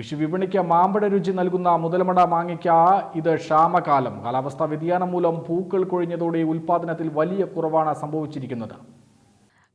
വിഷുവിപണിക്ക് മാമ്പഴ രുചി നൽകുന്ന മുതലമട മാങ്ങയ്ക്ക് ഇത് ക്ഷാമകാലം. കാലാവസ്ഥാ വ്യതിയാനം മൂലം പൂക്കൾ കൊഴിഞ്ഞതോടെ ഉൽപാദനത്തിൽ വലിയ കുറവാണ് സംഭവിച്ചിരിക്കുന്നത്.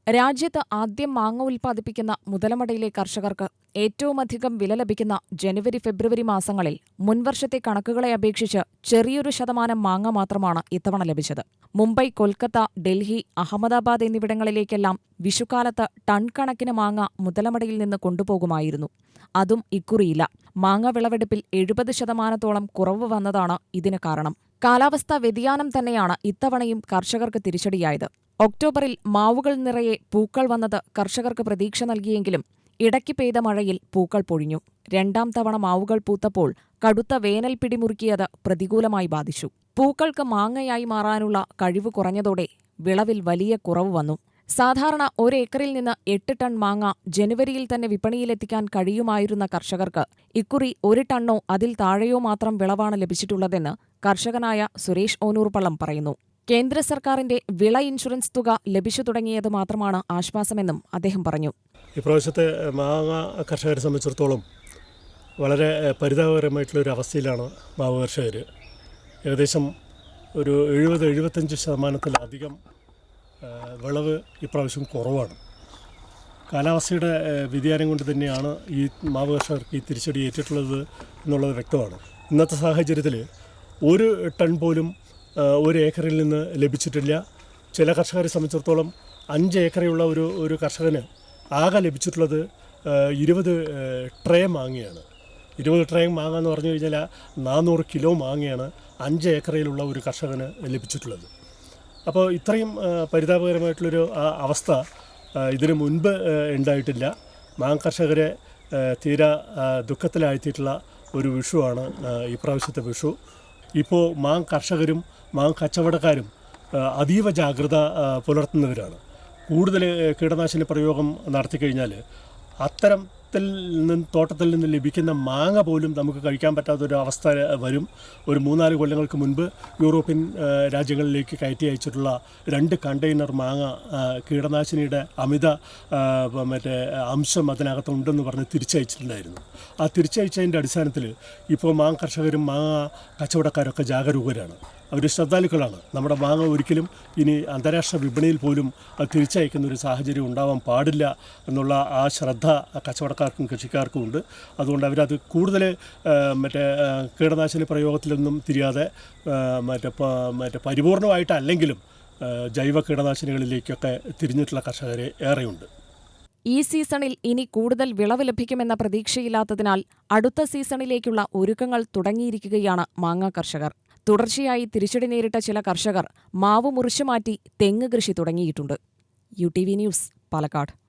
രാജ്യത്ത് ആദ്യം മാങ്ങ ഉൽപ്പാദിപ്പിക്കുന്ന മുതലമടയിലെ കർഷകർക്ക് ഏറ്റവുമധികം വില ലഭിക്കുന്ന ജനുവരി ഫെബ്രുവരി മാസങ്ങളിൽ മുൻവർഷത്തെ കണക്കുകളെ അപേക്ഷിച്ച് ചെറിയൊരു ശതമാനം മാങ്ങ മാത്രമാണ് ഇത്തവണ ലഭിച്ചത്. മുംബൈ കൊൽക്കത്ത ഡൽഹി അഹമ്മദാബാദ് എന്നിവിടങ്ങളിലേക്കെല്ലാം വിഷുക്കാലത്ത് ടൺ കണക്കിന് മാങ്ങ മുതലമടയിൽ നിന്ന് കൊണ്ടുപോകുമായിരുന്നു. അതും ഇക്കുറിയില്ല. മാങ്ങ വിളവെടുപ്പിൽ എഴുപത് ശതമാനത്തോളം കുറവ് വന്നതാണ് ഇതിന് കാരണം. കാലാവസ്ഥാ വ്യതിയാനം തന്നെയാണ് ഇത്തവണയും കർഷകർക്ക് തിരിച്ചടിയായത്. ഒക്ടോബറിൽ മാവുകൾ നിറയെ പൂക്കൾ വന്നത് കർഷകർക്ക് പ്രതീക്ഷ നൽകിയെങ്കിലും ഇടയ്ക്ക് പെയ്ത മഴയിൽ പൂക്കൾ പൊഴിഞ്ഞു. രണ്ടാം തവണ മാവുകൾ പൂത്തപ്പോൾ കടുത്ത വേനൽ പിടിമുറുക്കിയത് പ്രതികൂലമായി ബാധിച്ചു. പൂക്കൾക്ക് മാങ്ങയായി മാറാനുള്ള കഴിവ് കുറഞ്ഞതോടെ വിളവിൽ വലിയ കുറവ് വന്നു. സാധാരണ ഒരേക്കറിൽ നിന്ന് എട്ട് ടൺ മാങ്ങ ജനുവരിയിൽ തന്നെ വിപണിയിലെത്തിക്കാൻ കഴിയുമായിരുന്ന കർഷകർക്ക് ഇക്കുറി ഒരു ടണ്ണോ അതിൽ താഴെയോ മാത്രം വിളവാണ് ലഭിച്ചിട്ടുള്ളതെന്ന് കർഷകനായ സുരേഷ് ഓനൂർപള്ളം പറയുന്നു. കേന്ദ്ര സർക്കാരിന്റെ വിള ഇൻഷുറൻസ് തുക ലഭിച്ചു തുടങ്ങിയത് മാത്രമാണ് ആശ്വാസമെന്നും അദ്ദേഹം പറഞ്ഞു. ഇപ്രാവശ്യത്തെ മാങ്ങ കർഷകരെ സംബന്ധിച്ചിടത്തോളം വളരെ പരിതാപകരമായിട്ടുള്ള ഒരു അവസ്ഥയിലാണ് മാവ് കർഷകർ ഏകദേശം ഒരു എഴുപത് എഴുപത്തഞ്ച് ശതമാനത്തിലധികം വിളവ് ഇപ്രാവശ്യം കുറവാണ്. കാലാവസ്ഥയുടെ വ്യതിയാനം കൊണ്ട് തന്നെയാണ് ഈ മാവ് കർഷകർക്ക് ഈ തിരിച്ചടി ഏറ്റിട്ടുള്ളത് എന്നുള്ളത് വ്യക്തമാണ്. ഇന്നത്തെ സാഹചര്യത്തിൽ ഒരു ടൺ പോലും ഒരു ഏക്കറിൽ നിന്ന് ലഭിച്ചിട്ടില്ല. ചില കർഷകരെ സംബന്ധിച്ചിടത്തോളം അഞ്ച് ഏക്കറയുള്ള ഒരു ഒരു കർഷകന് ആകെ ലഭിച്ചിട്ടുള്ളത് ഇരുപത് ട്രേ മാങ്ങയാണ്. ഇരുപത് ട്രേ മാങ്ങ എന്ന് പറഞ്ഞു കഴിഞ്ഞാൽ നാനൂറ് കിലോ മാങ്ങയാണ് അഞ്ച് ഏക്കറയിലുള്ള ഒരു കർഷകന് ലഭിച്ചിട്ടുള്ളത്. അപ്പോൾ ഇത്രയും പരിതാപകരമായിട്ടുള്ളൊരു അവസ്ഥ ഇതിനു മുൻപ് ഉണ്ടായിട്ടില്ല. മാങ്ങ കർഷകരെ തീരെ ദുഃഖത്തിലാഴ്ത്തിയിട്ടുള്ള ഒരു വിഷുവാണ് ഇപ്രാവശ്യത്തെ വിഷു. ഇപ്പോൾ മാങ്ങ കർഷകരും മാങ്ങ കച്ചവടക്കാരും അതീവ ജാഗ്രത പുലർത്തുന്നവരാണ്. കൂടുതൽ കീടനാശിനി പ്രയോഗം നടത്തിക്കഴിഞ്ഞാൽ അത്തരത്തിൽ നിന്ന് തോട്ടത്തിൽ നിന്ന് ലഭിക്കുന്ന മാങ്ങ പോലും നമുക്ക് കഴിക്കാൻ പറ്റാത്തൊരു അവസ്ഥ വരും. ഒരു മൂന്നാൽ കൊല്ലങ്ങൾക്ക് മുൻപ് യൂറോപ്യൻ രാജ്യങ്ങളിലേക്ക് കയറ്റി അയച്ചിട്ടുള്ള രണ്ട് കണ്ടെയ്നർ മാങ്ങ കീടനാശിനിയുടെ അമിത മറ്റേ അംശം അതിനകത്തുണ്ടെന്ന് പറഞ്ഞ് തിരിച്ചയച്ചിട്ടുണ്ടായിരുന്നു. ആ തിരിച്ചയച്ചതിന്റെ അടിസ്ഥാനത്തിൽ ഇപ്പോൾ മാങ്ങ കർഷകരും മാങ്ങ കച്ചവടക്കാരൊക്കെ ജാഗരൂകരാണ്. അവർ ശ്രദ്ധാലുക്കളാണ്. നമ്മുടെ മാങ്ങ ഒരിക്കലും ഇനി അന്താരാഷ്ട്ര വിപണിയിൽ പോലും അത് തിരിച്ചയക്കുന്ന ഒരു സാഹചര്യം ഉണ്ടാവാൻ പാടില്ല എന്നുള്ള ആ ശ്രദ്ധ കച്ചവടക്കാർക്കും കൃഷിക്കാർക്കും ഉണ്ട്. അതുകൊണ്ട് അവരത് കൂടുതൽ മറ്റേ കീടനാശിനി പ്രയോഗത്തിലൊന്നും തിരിയാതെ മറ്റേ മറ്റേ പരിപൂർണമായിട്ടല്ലെങ്കിലും ജൈവ കീടനാശിനികളിലേക്കൊക്കെ തിരിഞ്ഞിട്ടുള്ള കർഷകരെ ഏറെയുണ്ട്. ഈ സീസണിൽ ഇനി കൂടുതൽ വിളവ് ലഭിക്കുമെന്ന പ്രതീക്ഷയില്ലാത്തതിനാൽ അടുത്ത സീസണിലേക്കുള്ള ഒരുക്കങ്ങൾ തുടങ്ങിയിരിക്കുകയാണ് മാങ്ങ കർഷകർ. തുടർച്ചയായി തിരിച്ചടി നേരിട്ട ചില കർഷകർ മാവ് മുറിച്ചുമാറ്റി തെങ്ങ് കൃഷി തുടങ്ങിയിട്ടുണ്ട്. U T V news Palakkad.